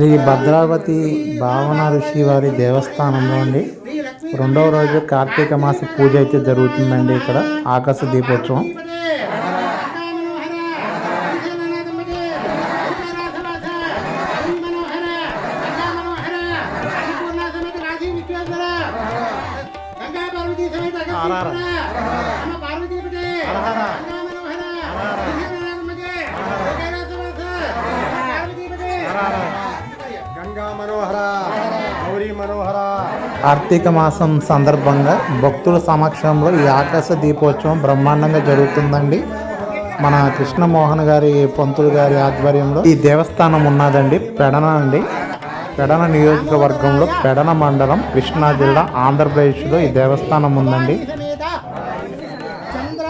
శ్రీ భద్రావతి భావన ఋషి వారి దేవస్థానంలో అండి రెండవ రోజు కార్తీక మాస పూజ అయితే జరుగుతుందండి ఇక్కడ ఆకాశ దీపోత్సవం గంగా మనోహర గౌరీ మనోహర కార్తీక మాసం సందర్భంగా భక్తుల సమక్షంలో ఈ ఆకాశ దీపోత్సవం బ్రహ్మాండంగా జరుగుతుందండి. మన కృష్ణమోహన్ గారి పంతులు గారి ఆధ్వర్యంలో ఈ దేవస్థానం ఉన్నదండి పెడన అండి. పెడన నియోజకవర్గంలో పెడన మండలం కృష్ణా జిల్లా ఆంధ్రప్రదేశ్లో ఈ దేవస్థానం ఉందండి. చంద్ర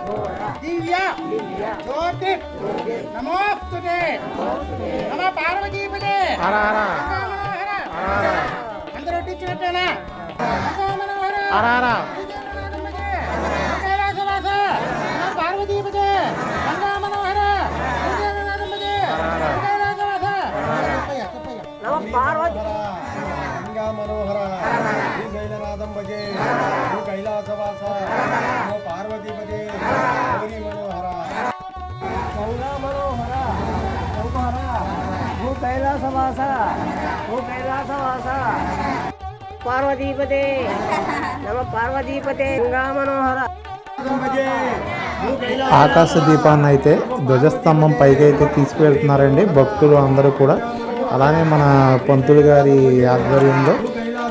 ఘోర దివ్య దివ్య జ్యోతి నమోస్తుతే నమ పార్వతీపదే హర హర. అందరూ వడ్డించినట్టేనా మనోహర హర హర. కైలాసవాస నమ పార్వతీపదే గంగా మనోహర విజయనాథంపదే కైలాసవాస తప్పయ్య తప్పయ్య నమ పార్వతి గంగా మనోహర శ్రీశైలనాథం భజే భూ కైలాసవాస. భూ కైలాసవాస. పార్వతీపతే. నమ పార్వతీపతే. గంగా మనోహర ఆకాశ దీపాన్ని అయితే ధ్వజస్తంభం పైకి అయితే తీసుకువెళ్తున్నారండి భక్తులు అందరూ కూడా. అలానే మన పంతులు గారి ఆధ్వర్యంలో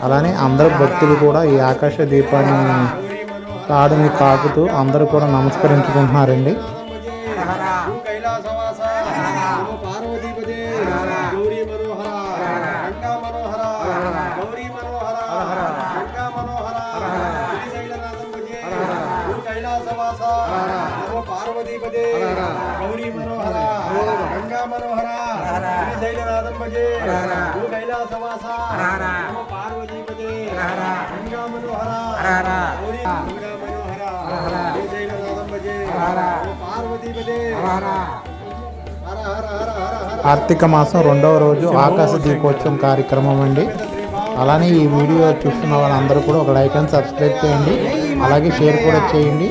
అలానే అందరు భక్తులు కూడా ఈ ఆకాశ దీపాన్ని తాడుని తాకుతూ అందరూ కూడా నమస్కరించుకుంటున్నారండి. పార్వతీపదే గౌరీ మనోహర గంగా మనోహర శ్రీశైలనాథం భజే భూ కైలాసవాస నమో పార్వతీపదే గంగా మనోహర గౌరీ గంగా మనోహర శ్రీశైలనాథం భజే నమో పార్వతీపదే హర హర హర హర హర కార్తీక మాసం రెండవ రోజు ఆకాశ దీపోత్సవం కార్యక్రమం అండి అలానే ఈ వీడియో చూస్తున్న వాళ్ళందరూ కూడా ఒక లైక్ అండ్ సబ్స్క్రైబ్ చేయండి అలాగే షేర్ కూడా చేయండి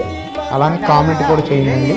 అలానే కామెంట్ కూడా చేయండి.